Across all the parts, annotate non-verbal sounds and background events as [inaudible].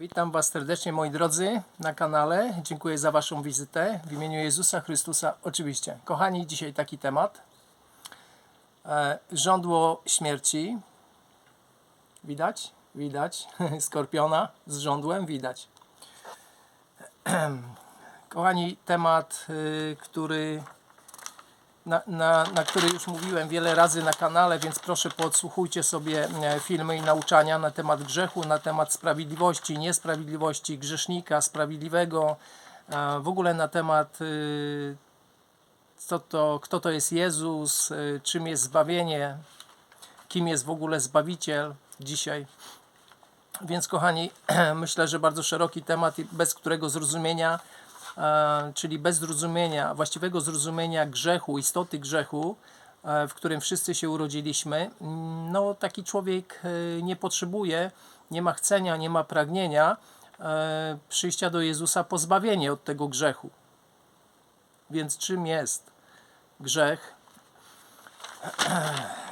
Witam Was serdecznie, moi drodzy, na kanale. Dziękuję za Waszą wizytę. W imieniu Jezusa Chrystusa, oczywiście. Kochani, dzisiaj taki temat. E, żądło śmierci. Widać? Widać. [laughs] Skorpiona z żądłem, widać. [clears throat] Kochani, temat, y, który na, na, na który już mówiłem wiele razy na kanale, więc proszę podsłuchujcie sobie e, filmy i nauczania na temat grzechu, na temat sprawiedliwości, niesprawiedliwości, grzesznika, sprawiedliwego, w ogóle na temat y, co to, kto to jest Jezus, y, czym jest zbawienie, kim jest w ogóle Zbawiciel dzisiaj. Więc kochani, [clears throat] myślę, że bardzo szeroki temat, bez którego zrozumienia czyli bez zrozumienia, właściwego zrozumienia grzechu, istoty grzechu, e, w którym wszyscy się urodziliśmy, mm, no taki człowiek e, nie potrzebuje, nie ma chcenia, nie ma pragnienia e, przyjścia do Jezusa pozbawienie od tego grzechu. Więc czym jest grzech? [clears throat]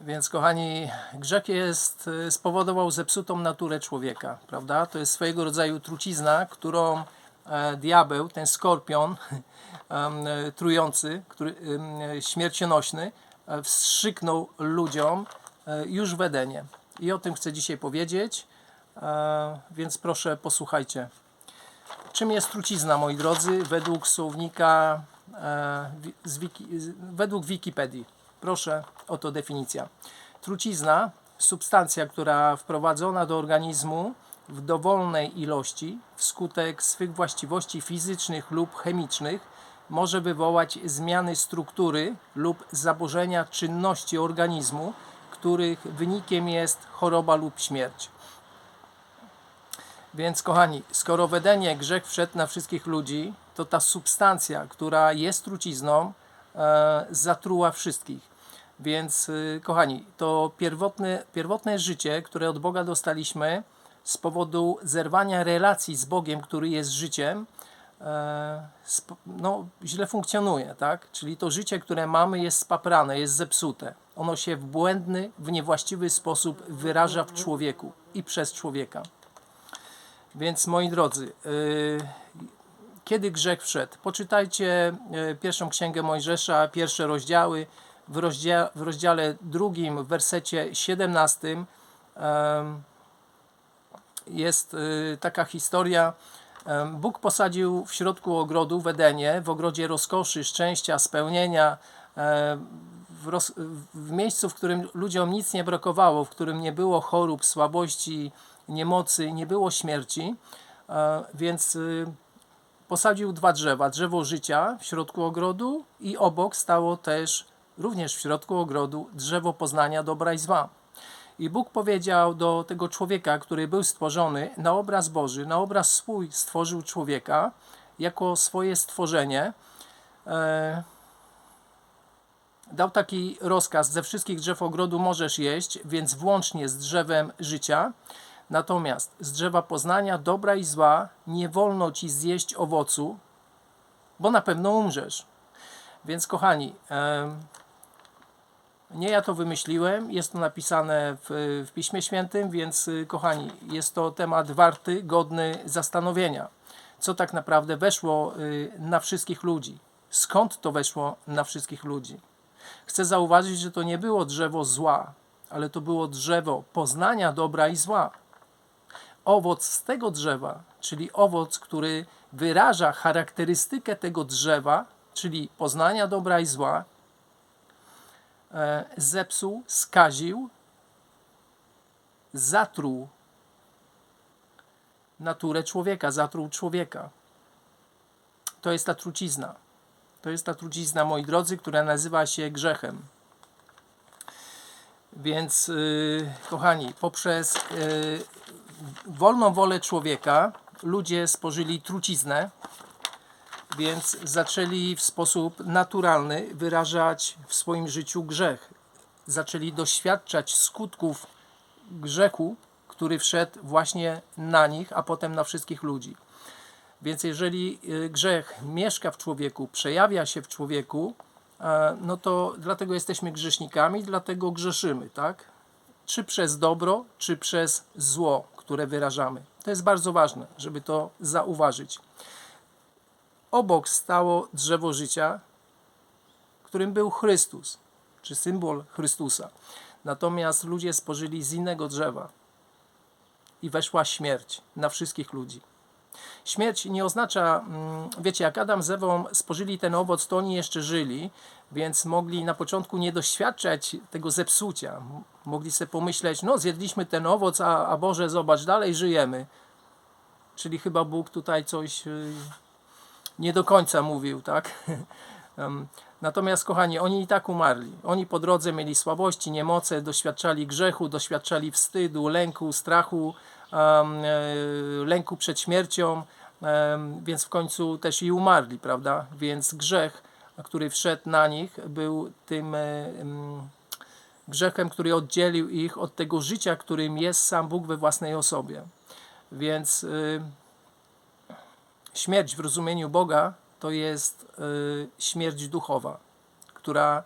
Więc kochani, grzech jest, y, spowodował zepsutą naturę człowieka, prawda? To jest swojego rodzaju trucizna, którą e, diabeł, ten skorpion [laughs] e, trujący, który, em, śmiercionośny, e, wstrzyknął ludziom e, już w Edenie. I o tym chcę dzisiaj powiedzieć, e, więc proszę posłuchajcie. Czym jest trucizna, moi drodzy, według słownika, e, z wiki, według Wikipedii? Proszę, oto definicja. Trucizna, substancja, która wprowadzona do organizmu w dowolnej ilości wskutek swych właściwości fizycznych lub chemicznych może wywołać zmiany struktury lub zaburzenia czynności organizmu, których wynikiem jest choroba lub śmierć. Więc kochani, skoro w Edenie grzech wszedł na wszystkich ludzi, to ta substancja, która jest trucizną, e, zatruła wszystkich. Więc y, kochani, to pierwotne, pierwotne życie, które od Boga dostaliśmy z powodu zerwania relacji z Bogiem, który jest życiem, e, no, źle funkcjonuje, tak? Czyli to życie, które mamy, jest spaprane, jest zepsute. Ono się w błędny, w niewłaściwy sposób wyraża w człowieku i przez człowieka. Więc moi drodzy, y, kiedy grzech wszedł? Poczytajcie y, pierwszą księgę Mojżesza, pierwsze rozdziały. W, rozdzia- w rozdziale drugim, w wersecie 17 em, jest y, taka historia. Bóg posadził w środku ogrodu w Edenie, w ogrodzie rozkoszy, szczęścia, spełnienia, w, w miejscu, w którym ludziom nic nie brakowało, w którym nie było chorób, słabości, niemocy, nie było śmierci. E, Więc y, posadził dwa drzewa. Drzewo życia w środku ogrodu i obok stało też, również w środku ogrodu, drzewo poznania dobra i zła. I Bóg powiedział do tego człowieka, który był stworzony na obraz Boży, na obraz swój stworzył człowieka jako swoje stworzenie. E, dał taki rozkaz: ze wszystkich drzew ogrodu możesz jeść, więc włącznie z drzewem życia. Natomiast z drzewa poznania dobra i zła nie wolno ci zjeść owocu, bo na pewno umrzesz. Więc kochani, nie ja to wymyśliłem, jest to napisane w, w Piśmie Świętym, więc y, kochani, jest to temat warty, godny zastanowienia. Co tak naprawdę weszło y, na wszystkich ludzi? Skąd to weszło na wszystkich ludzi? Chcę zauważyć, że to nie było drzewo zła, ale to było drzewo poznania dobra i zła. Owoc z tego drzewa, czyli owoc, który wyraża charakterystykę tego drzewa, czyli poznania dobra i zła, zepsuł, skaził, zatruł naturę człowieka, zatruł człowieka. To jest ta trucizna. To jest ta trucizna, moi drodzy, która nazywa się grzechem. Więc, yy, kochani, poprzez yy, wolną wolę człowieka ludzie spożyli truciznę, więc zaczęli w sposób naturalny wyrażać w swoim życiu grzech. Zaczęli doświadczać skutków grzechu, który wszedł właśnie na nich, a potem na wszystkich ludzi. Więc jeżeli y, grzech mieszka w człowieku, przejawia się w człowieku, e, no to dlatego jesteśmy grzesznikami, dlatego grzeszymy, tak? czy przez dobro, czy przez zło, które wyrażamy. To jest bardzo ważne, żeby to zauważyć. Obok stało drzewo życia, którym był Chrystus, czy symbol Chrystusa. Natomiast ludzie spożyli z innego drzewa i weszła śmierć na wszystkich ludzi. Śmierć nie oznacza, mm, wiecie, jak Adam z Ewą spożyli ten owoc, to oni jeszcze żyli, więc mogli na początku nie doświadczać tego zepsucia. Mogli sobie pomyśleć, no zjedliśmy ten owoc, a, a Boże, zobacz, dalej żyjemy. Czyli chyba Bóg tutaj coś y, nie do końca mówił, tak? [laughs] Natomiast, kochani, oni i tak umarli. Oni po drodze mieli słabości, niemoce, doświadczali grzechu, doświadczali wstydu, lęku, strachu, e, lęku przed śmiercią, więc w końcu też i umarli, prawda? Więc grzech, który wszedł na nich, był tym e, em, grzechem, który oddzielił ich od tego życia, którym jest sam Bóg we własnej osobie. Więc y, śmierć w rozumieniu Boga to jest y, śmierć duchowa, która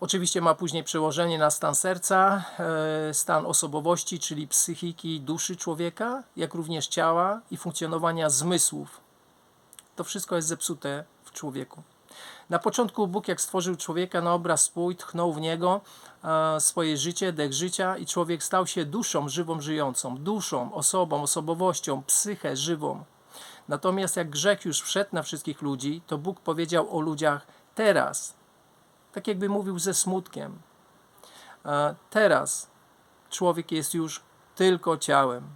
oczywiście ma później przełożenie na stan serca, e, stan osobowości, czyli psychiki, duszy człowieka, jak również ciała i funkcjonowania zmysłów. To wszystko jest zepsute w człowieku. Na początku Bóg, jak stworzył człowieka na obraz swój, tchnął w niego e, swoje życie, dech życia i człowiek stał się duszą żywą, żyjącą. Duszą, osobą, osobowością, psychę żywą. Natomiast jak grzech już wszedł na wszystkich ludzi, to Bóg powiedział o ludziach teraz, tak jakby mówił ze smutkiem. E, Teraz człowiek jest już tylko ciałem.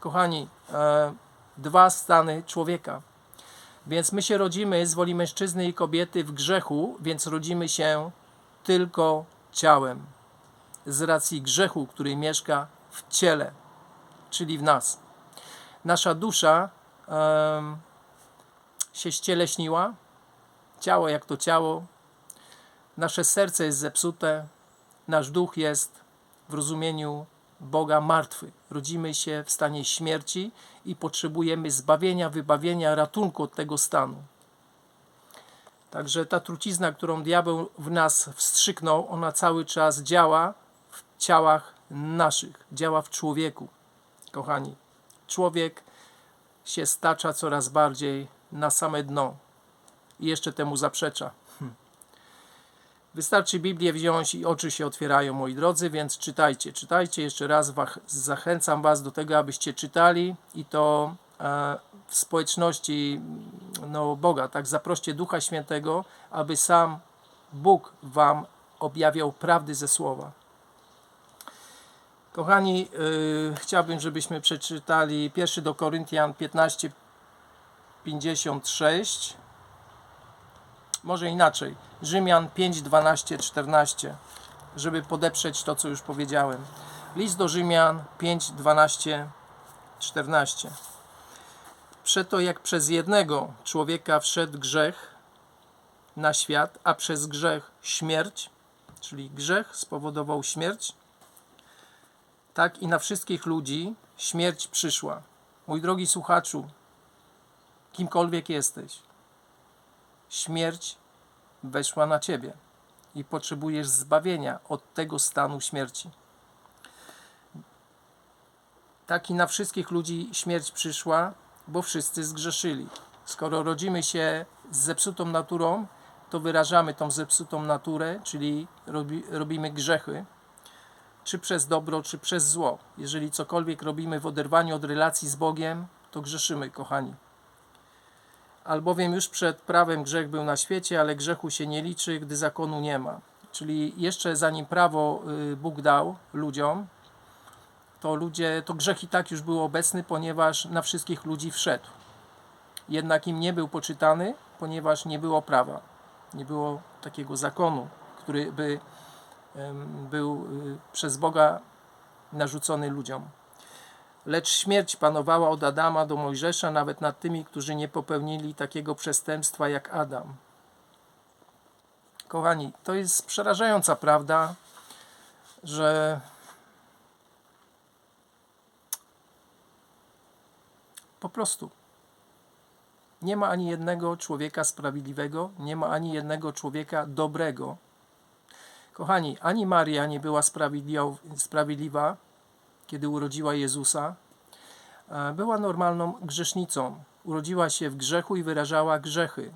Kochani, e, dwa stany człowieka. Więc my się rodzimy z woli mężczyzny i kobiety w grzechu, więc rodzimy się tylko ciałem. Z racji grzechu, który mieszka w ciele, czyli w nas. Nasza dusza em, się ścieleśniła, ciało jak to ciało, nasze serce jest zepsute, nasz duch jest w rozumieniu Boga martwy. Rodzimy się w stanie śmierci i potrzebujemy zbawienia, wybawienia, ratunku od tego stanu. Także ta trucizna, którą diabeł w nas wstrzyknął, ona cały czas działa w ciałach naszych, działa w człowieku. Kochani, człowiek się stacza coraz bardziej na same dno i jeszcze temu zaprzecza. Wystarczy Biblię wziąć i oczy się otwierają, moi drodzy, więc czytajcie, czytajcie. Jeszcze raz zachęcam Was do tego, abyście czytali i to e, w społeczności no, Boga. Tak, zaproście Ducha Świętego, aby sam Bóg Wam objawiał prawdy ze Słowa. Kochani, y, chciałbym, żebyśmy przeczytali 1 do Koryntian 15, 56 może inaczej. Rzymian 5, 12, 14, żeby podeprzeć to, co już powiedziałem. List do Rzymian 5, 12, 14. Przeto jak przez jednego człowieka wszedł grzech na świat, a przez grzech śmierć, czyli grzech spowodował śmierć, tak i na wszystkich ludzi śmierć przyszła. Mój drogi słuchaczu, kimkolwiek jesteś, śmierć weszła na ciebie i potrzebujesz zbawienia od tego stanu śmierci. Tak i na wszystkich ludzi śmierć przyszła, bo wszyscy zgrzeszyli. Skoro rodzimy się z zepsutą naturą, to wyrażamy tą zepsutą naturę, czyli robi, robimy grzechy, czy przez dobro, czy przez zło. Jeżeli cokolwiek robimy w oderwaniu od relacji z Bogiem, to grzeszymy, kochani albowiem już przed prawem grzech był na świecie, ale grzechu się nie liczy, gdy zakonu nie ma. Czyli jeszcze zanim prawo y, Bóg dał ludziom, to ludzie, to grzech i tak już był obecny, ponieważ na wszystkich ludzi wszedł. Jednak im nie był poczytany, ponieważ nie było prawa. Nie było takiego zakonu, który by był y, przez Boga narzucony ludziom. Lecz śmierć panowała od Adama do Mojżesza, nawet nad tymi, którzy nie popełnili takiego przestępstwa jak Adam. Kochani, to jest przerażająca prawda, że po prostu nie ma ani jednego człowieka sprawiedliwego, nie ma ani jednego człowieka dobrego, Kochani, ani Maria nie była sprawiedliwa, kiedy urodziła Jezusa. E, Była normalną grzesznicą. Urodziła się w grzechu i wyrażała grzechy.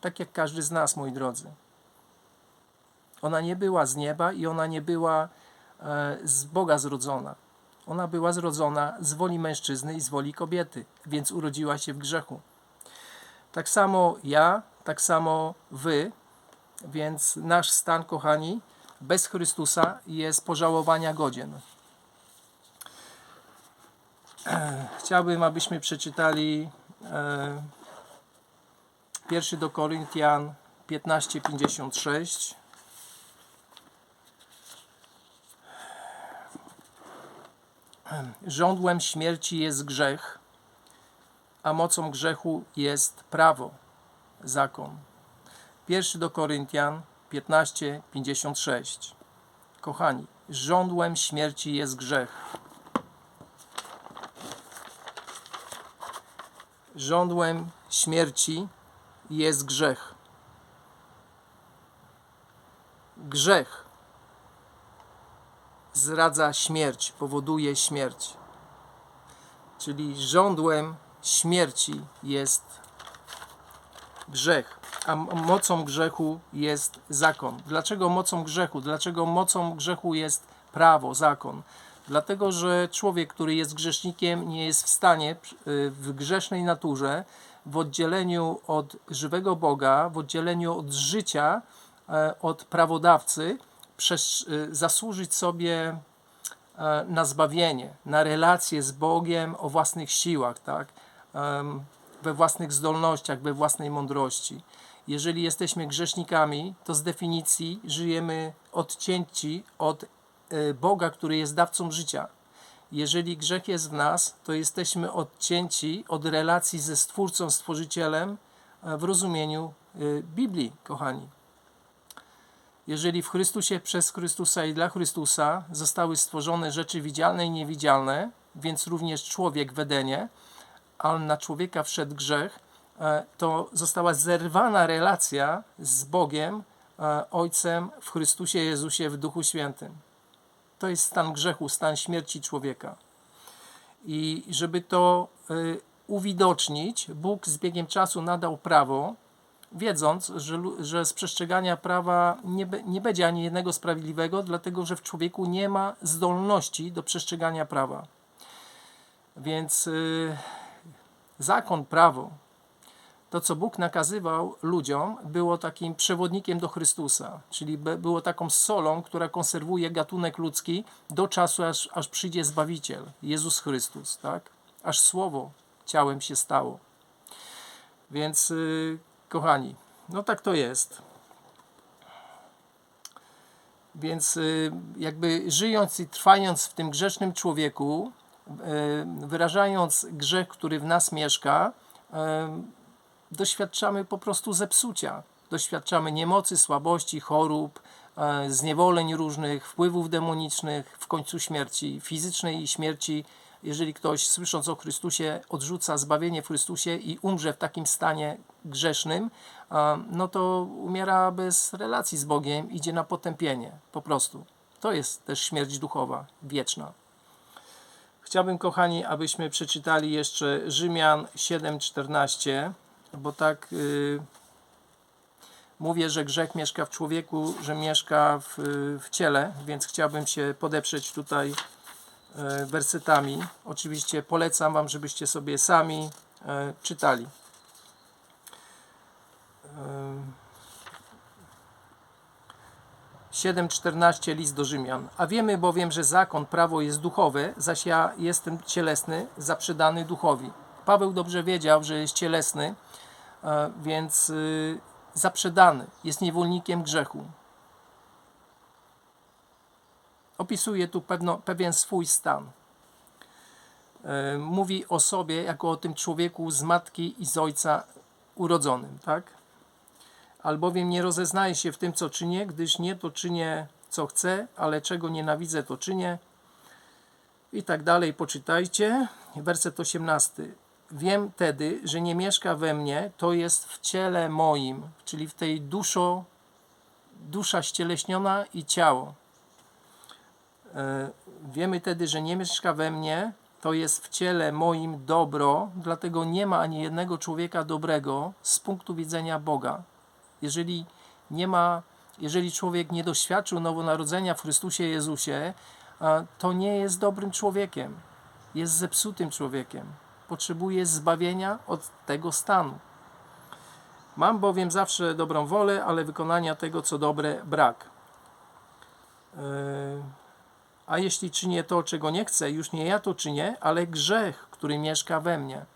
Tak jak każdy z nas, moi drodzy. Ona nie była z nieba i ona nie była e, z Boga zrodzona. Ona była zrodzona z woli mężczyzny i z woli kobiety, więc urodziła się w grzechu. Tak samo ja, tak samo wy, więc nasz stan, kochani, bez Chrystusa jest pożałowania godzien. [clears throat] Chciałbym, abyśmy przeczytali e, pierwszy do Koryntian 15:56. [clears throat] Żądłem śmierci jest grzech, a mocą grzechu jest prawo, zakon. Pierwszy do Koryntian 15:56. Kochani, żądłem śmierci jest grzech. Żądłem śmierci jest grzech. Grzech zdradza śmierć, powoduje śmierć. Czyli żądłem śmierci jest grzech, a mocą grzechu jest zakon. Dlaczego mocą grzechu? Dlaczego mocą grzechu jest prawo, zakon? Dlatego, że człowiek, który jest grzesznikiem, nie jest w stanie y, w grzesznej naturze, w oddzieleniu od żywego Boga, w oddzieleniu od życia, e, od prawodawcy, y, zasłużyć sobie e, na zbawienie, na relację z Bogiem o własnych siłach, tak? We własnych zdolnościach, we własnej mądrości. Jeżeli jesteśmy grzesznikami, to z definicji żyjemy odcięci od Boga, który jest dawcą życia. Jeżeli grzech jest w nas, to jesteśmy odcięci od relacji ze Stwórcą, Stworzycielem e, w rozumieniu e, Biblii, kochani. Jeżeli w Chrystusie, przez Chrystusa i dla Chrystusa zostały stworzone rzeczy widzialne i niewidzialne, więc również człowiek w Edenie, ale na człowieka wszedł grzech, e, to została zerwana relacja z Bogiem, e, Ojcem w Chrystusie Jezusie w Duchu Świętym. To jest stan grzechu, stan śmierci człowieka. I żeby to y, uwidocznić, Bóg z biegiem czasu nadał prawo, wiedząc, że, że z przestrzegania prawa nie, nie będzie ani jednego sprawiedliwego, dlatego że w człowieku nie ma zdolności do przestrzegania prawa. Więc y, zakon, prawo, to co Bóg nakazywał ludziom, było takim przewodnikiem do Chrystusa, czyli było taką solą, która konserwuje gatunek ludzki do czasu, aż, aż przyjdzie Zbawiciel, Jezus Chrystus, tak? Aż Słowo ciałem się stało. Więc, y, kochani, no tak to jest. Więc y, jakby żyjąc i trwając w tym grzesznym człowieku, y, wyrażając grzech, który w nas mieszka, y, doświadczamy po prostu zepsucia. Doświadczamy niemocy, słabości, chorób, e, zniewoleń różnych, wpływów demonicznych, w końcu śmierci fizycznej i śmierci. Jeżeli ktoś słysząc o Chrystusie odrzuca zbawienie w Chrystusie i umrze w takim stanie grzesznym, e, no to umiera bez relacji z Bogiem, idzie na potępienie. Po prostu. To jest też śmierć duchowa, wieczna. Chciałbym, kochani, abyśmy przeczytali jeszcze Rzymian 7:14, bo tak y, mówię, że grzech mieszka w człowieku, że mieszka w, w ciele, więc chciałbym się podeprzeć tutaj y, wersetami. Oczywiście polecam Wam, żebyście sobie sami y, czytali. Y, 7:14 list do Rzymian. A wiemy bowiem, że zakon, prawo jest duchowe, zaś ja jestem cielesny, zaprzedany duchowi. Paweł dobrze wiedział, że jest cielesny, e, więc y, zaprzedany, jest niewolnikiem grzechu. Opisuje tu pewno, pewien swój stan. E, Mówi o sobie jako o tym człowieku z matki i z ojca urodzonym, tak? Albowiem nie rozeznaję się w tym, co czynię, gdyż nie to czynię, co chcę, ale czego nienawidzę, to czynię. I tak dalej, poczytajcie. Werset 18. Wiem tedy, że nie mieszka we mnie, to jest w ciele moim, czyli w tej duszo, dusza ścieleśniona i ciało. E, Wiemy tedy, że nie mieszka we mnie, to jest w ciele moim dobro, dlatego nie ma ani jednego człowieka dobrego z punktu widzenia Boga. Jeżeli nie ma, jeżeli człowiek nie doświadczył nowonarodzenia w Chrystusie Jezusie, to nie jest dobrym człowiekiem. Jest zepsutym człowiekiem. Potrzebuje zbawienia od tego stanu. Mam bowiem zawsze dobrą wolę, ale wykonania tego, co dobre, brak. Yy, A jeśli czynię to, czego nie chcę, już nie ja to czynię, ale grzech, który mieszka we mnie.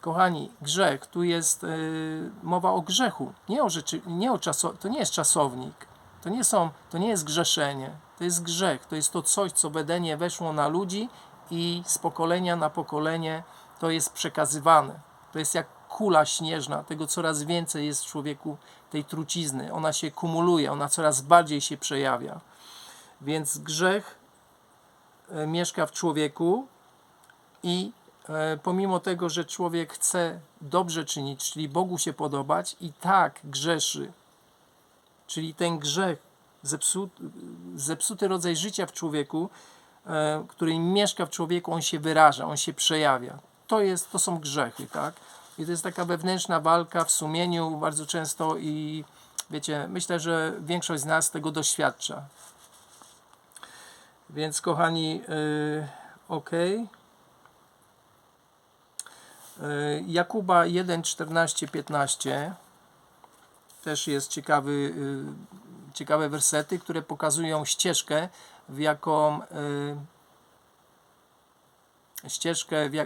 Kochani, grzech, tu jest yy, mowa o grzechu, nie o rzeczy, nie o czaso, to nie jest czasownik, to nie, są, to nie jest grzeszenie, to jest grzech, to jest to coś, co w Edenie weszło na ludzi i z pokolenia na pokolenie to jest przekazywane. To jest jak kula śnieżna, tego coraz więcej jest w człowieku tej trucizny. Ona się kumuluje, ona coraz bardziej się przejawia. Więc grzech e, mieszka w człowieku i e, pomimo tego, że człowiek chce dobrze czynić, czyli Bogu się podobać, i tak grzeszy. Czyli ten grzech, zepsuty, zepsuty rodzaj życia w człowieku, e, który mieszka w człowieku, on się wyraża, on się przejawia. To, jest, to są grzechy, tak? I to jest taka wewnętrzna walka w sumieniu bardzo często i wiecie, myślę, że większość z nas tego doświadcza. Więc kochani, yy, ok. Yy, Jakuba 1, 14, 15 też jest ciekawy, yy, ciekawe wersety, które pokazują ścieżkę, w jaką yy, ścieżkę, mm,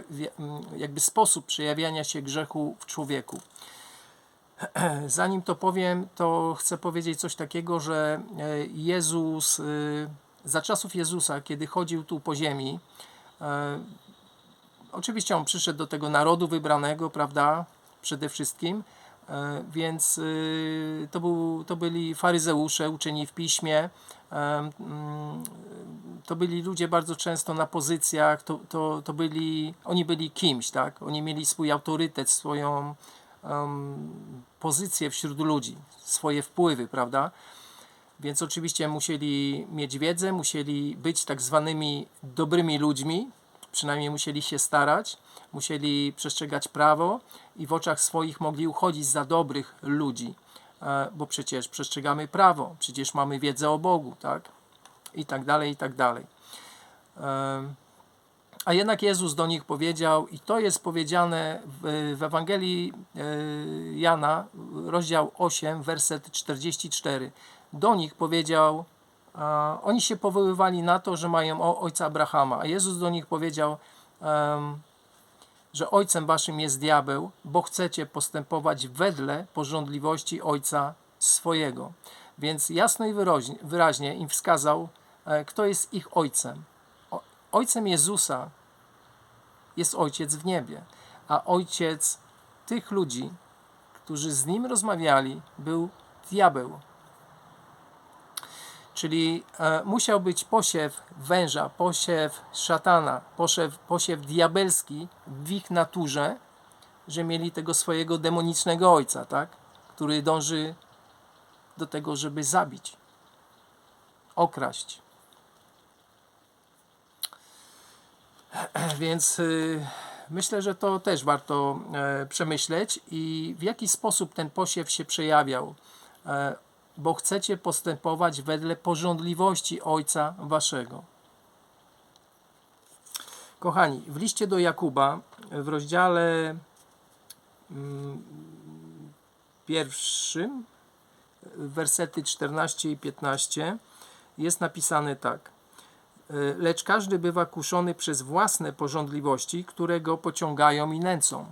jakby sposób przejawiania się grzechu w człowieku. [clears throat] Zanim to powiem, to chcę powiedzieć coś takiego, że e, Jezus, e, za czasów Jezusa, kiedy chodził tu po ziemi, e, oczywiście on przyszedł do tego narodu wybranego, prawda, przede wszystkim, więc to, był, to byli faryzeusze, uczeni w piśmie, to byli ludzie bardzo często na pozycjach, to, to, to byli, oni byli kimś, tak? Oni mieli swój autorytet, swoją em, pozycję wśród ludzi, swoje wpływy, prawda? Więc oczywiście musieli mieć wiedzę, musieli być tak zwanymi dobrymi ludźmi, przynajmniej musieli się starać, musieli przestrzegać prawo i w oczach swoich mogli uchodzić za dobrych ludzi, e, bo przecież przestrzegamy prawo, przecież mamy wiedzę o Bogu, tak? I tak dalej, i tak dalej. A jednak Jezus do nich powiedział, i to jest powiedziane w, Ewangelii e, Jana, rozdział 8, werset 44. Do nich powiedział, oni się powoływali na to, że mają ojca Abrahama, a Jezus do nich powiedział, że ojcem waszym jest diabeł, bo chcecie postępować wedle porządliwości ojca swojego. Więc jasno i wyraźnie, im wskazał, kto jest ich ojcem. Ojcem Jezusa jest ojciec w niebie, a ojciec tych ludzi, którzy z nim rozmawiali, był diabeł. Czyli e, musiał być posiew węża, posiew szatana, posiew, posiew diabelski w ich naturze, że mieli tego swojego demonicznego ojca, tak? który dąży do tego, żeby zabić, okraść. [clears throat] Więc y, myślę, że to też warto e, przemyśleć i w jaki sposób ten posiew się przejawiał. E, bo chcecie postępować wedle porządliwości Ojca Waszego. Kochani, w liście do Jakuba w rozdziale mm, pierwszym, wersety 14 i 15 jest napisane tak. Y, Lecz każdy bywa kuszony przez własne porządliwości, które go pociągają i nęcą.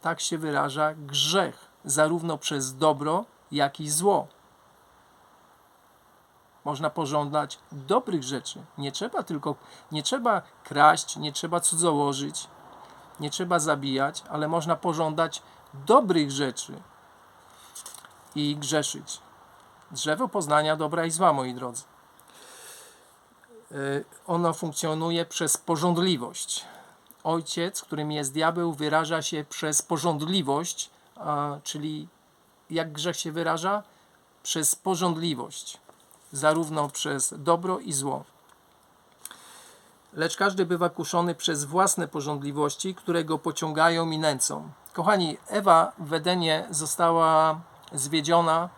Tak się wyraża grzech, zarówno przez dobro, jak i zło. Można pożądać dobrych rzeczy. Nie trzeba tylko, nie trzeba kraść, nie trzeba cudzołożyć, nie trzeba zabijać, ale można pożądać dobrych rzeczy i grzeszyć. Drzewo poznania dobra i zła, moi drodzy. Y, Ono funkcjonuje przez porządliwość. Ojciec, którym jest diabeł, wyraża się przez porządliwość, czyli jak grzech się wyraża? przez porządliwość, zarówno przez dobro i zło. Lecz każdy bywa kuszony przez własne porządliwości, które go pociągają i nęcą. Kochani, Ewa w Edenie została zwiedziona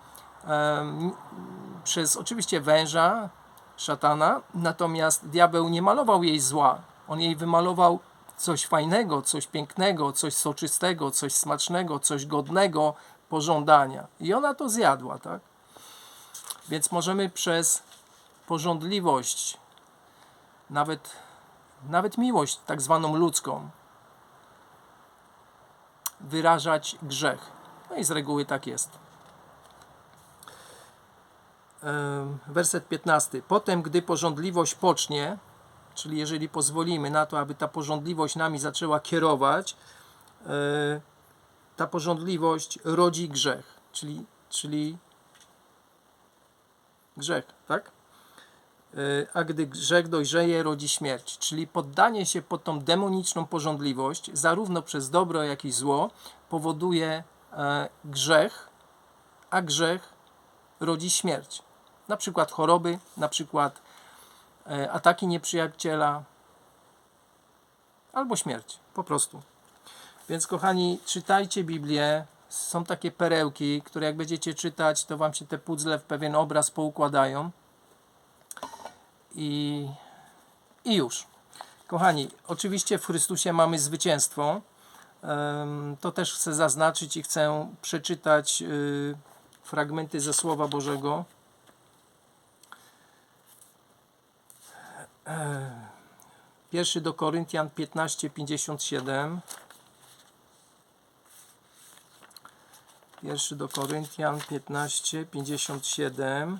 przez oczywiście węża, szatana, natomiast diabeł nie malował jej zła. On jej wymalował coś fajnego, coś pięknego, coś soczystego, coś smacznego, coś godnego pożądania. I ona to zjadła, tak? Więc możemy przez porządliwość, nawet, nawet miłość tak zwaną ludzką, wyrażać grzech. No i z reguły tak jest. Werset 15. Potem, gdy porządliwość pocznie, czyli jeżeli pozwolimy na to, aby ta porządliwość nami zaczęła kierować, e, ta porządliwość rodzi grzech, czyli, czyli grzech, tak? E, A gdy grzech dojrzeje, rodzi śmierć, czyli poddanie się pod tą demoniczną porządliwość, zarówno przez dobro, jak i zło, powoduje e, grzech, a grzech rodzi śmierć. Na przykład choroby, na przykład e, ataki nieprzyjaciela, albo śmierć, po prostu. Więc kochani, czytajcie Biblię. Są takie perełki, które jak będziecie czytać, to wam się te puzzle w pewien obraz poukładają. I, i już. Kochani, oczywiście w Chrystusie mamy zwycięstwo. To też chcę zaznaczyć i chcę przeczytać y, fragmenty ze Słowa Bożego. Pierwszy do Koryntian 15:57. Pierwszy do Koryntian 15:57.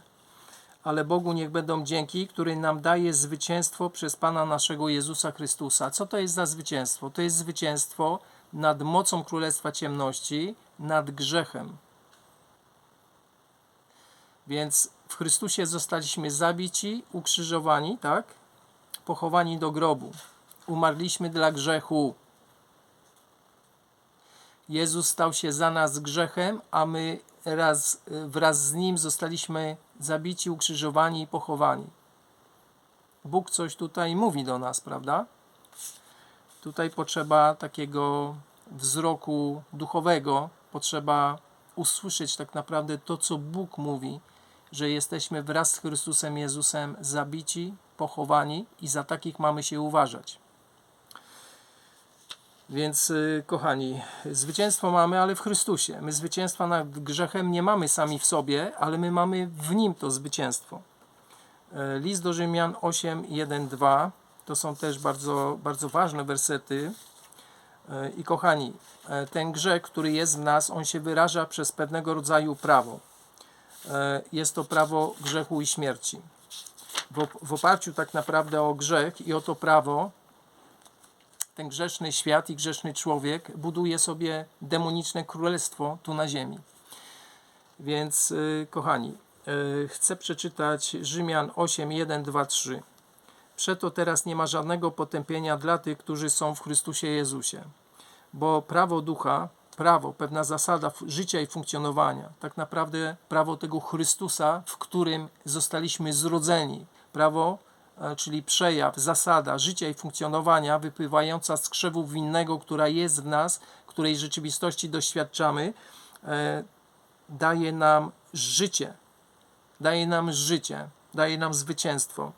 Ale Bogu niech będą dzięki, który nam daje zwycięstwo przez Pana naszego Jezusa Chrystusa. Co to jest za zwycięstwo? To jest zwycięstwo nad mocą królestwa ciemności, nad grzechem. Więc w Chrystusie zostaliśmy zabici, ukrzyżowani, tak? Pochowani do grobu. Umarliśmy dla grzechu. Jezus stał się za nas grzechem, a my raz, wraz z Nim zostaliśmy zabici, ukrzyżowani i pochowani. Bóg coś tutaj mówi do nas, prawda? Tutaj potrzeba takiego wzroku duchowego, potrzeba usłyszeć tak naprawdę to, co Bóg mówi, że jesteśmy wraz z Chrystusem Jezusem zabici, pochowani i za takich mamy się uważać. Więc, y, kochani, zwycięstwo mamy, ale w Chrystusie. My zwycięstwa nad grzechem nie mamy sami w sobie, ale my mamy w Nim to zwycięstwo. E, List do Rzymian 8, 1, 2 to są też bardzo, bardzo ważne wersety. E, I kochani, e, ten grzech, który jest w nas, on się wyraża przez pewnego rodzaju prawo. Jest to prawo grzechu i śmierci. W, op- w oparciu tak naprawdę o grzech i o to prawo, ten grzeszny świat i grzeszny człowiek buduje sobie demoniczne królestwo tu na ziemi. Więc, y, kochani, y, chcę przeczytać Rzymian 8, 1, 2, 3. Przeto teraz nie ma żadnego potępienia dla tych, którzy są w Chrystusie Jezusie. Bo prawo ducha, prawo, pewna zasada życia i funkcjonowania, tak naprawdę prawo tego Chrystusa, w którym zostaliśmy zrodzeni, prawo, e, czyli przejaw, zasada życia i funkcjonowania wypływająca z krzewu winnego, która jest w nas, której rzeczywistości doświadczamy, e, daje nam życie. Daje nam życie, daje nam zwycięstwo.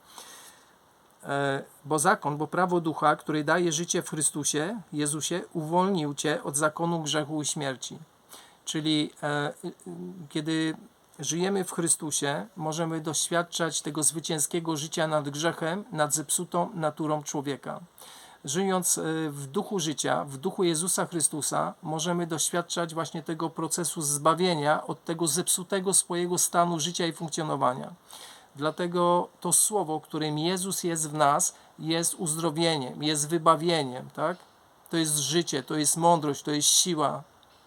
E, Bo zakon, bo prawo ducha, który daje życie w Chrystusie, Jezusie, uwolnił cię od zakonu grzechu i śmierci. Czyli kiedy żyjemy w Chrystusie, możemy doświadczać tego zwycięskiego życia nad grzechem, nad zepsutą naturą człowieka. Żyjąc e, w duchu życia, w duchu Jezusa Chrystusa, możemy doświadczać właśnie tego procesu zbawienia od tego zepsutego swojego stanu życia i funkcjonowania. Dlatego to słowo, którym Jezus jest w nas, jest uzdrowieniem, jest wybawieniem, tak? To jest życie, to jest mądrość, to jest siła,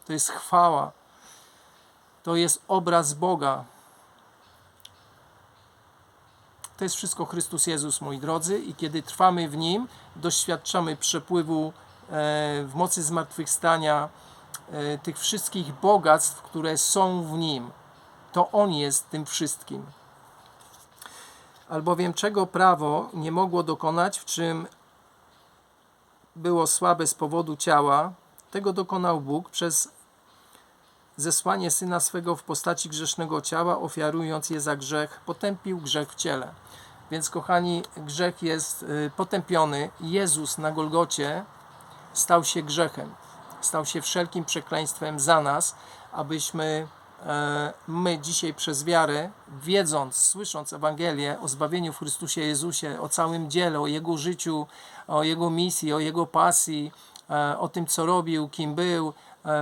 to jest chwała, to jest obraz Boga. To jest wszystko Chrystus Jezus, moi drodzy, i kiedy trwamy w Nim, doświadczamy przepływu e, w mocy zmartwychwstania e, tych wszystkich bogactw, które są w Nim. To On jest tym wszystkim. Albowiem czego prawo nie mogło dokonać, w czym było słabe z powodu ciała, tego dokonał Bóg przez zesłanie Syna swego w postaci grzesznego ciała, ofiarując je za grzech, potępił grzech w ciele. Więc kochani, grzech jest y, potępiony. Jezus na Golgocie stał się grzechem, stał się wszelkim przekleństwem za nas, abyśmy e, my dzisiaj przez wiarę, wiedząc, słysząc Ewangelię o zbawieniu w Chrystusie Jezusie, o całym dziele, o Jego życiu, o Jego misji, o Jego pasji, e, o tym, co robił, kim był,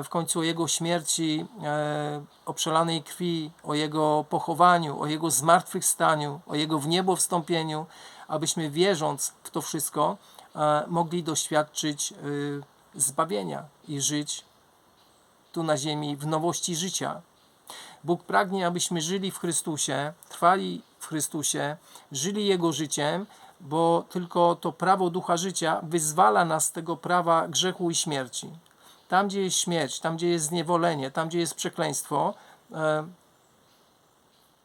w końcu o Jego śmierci, e, o przelanej krwi, o Jego pochowaniu, o Jego zmartwychwstaniu, o Jego w niebo wstąpieniu, abyśmy wierząc w to wszystko, e, mogli doświadczyć zbawienia i żyć tu na ziemi w nowości życia. Bóg pragnie, abyśmy żyli w Chrystusie, trwali w Chrystusie, żyli Jego życiem, bo tylko to prawo ducha życia wyzwala nas z tego prawa grzechu i śmierci. Tam, gdzie jest śmierć, tam, gdzie jest zniewolenie, tam, gdzie jest przekleństwo, e,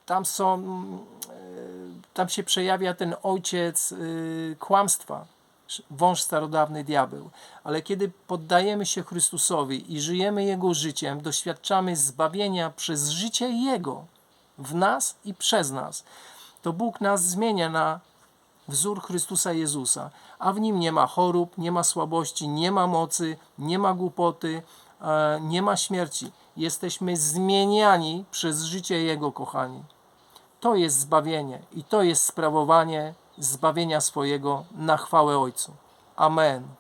tam są, mm, e, tam się przejawia ten ojciec y, kłamstwa, wąż starodawny diabeł. Ale kiedy poddajemy się Chrystusowi i żyjemy Jego życiem, doświadczamy zbawienia przez życie Jego w nas i przez nas, to Bóg nas zmienia na wzór Chrystusa Jezusa, a w nim nie ma chorób, nie ma słabości, nie ma mocy, nie ma głupoty, e, nie ma śmierci. Jesteśmy zmieniani przez życie Jego, kochani. To jest zbawienie i to jest sprawowanie zbawienia swojego na chwałę Ojcu. Amen.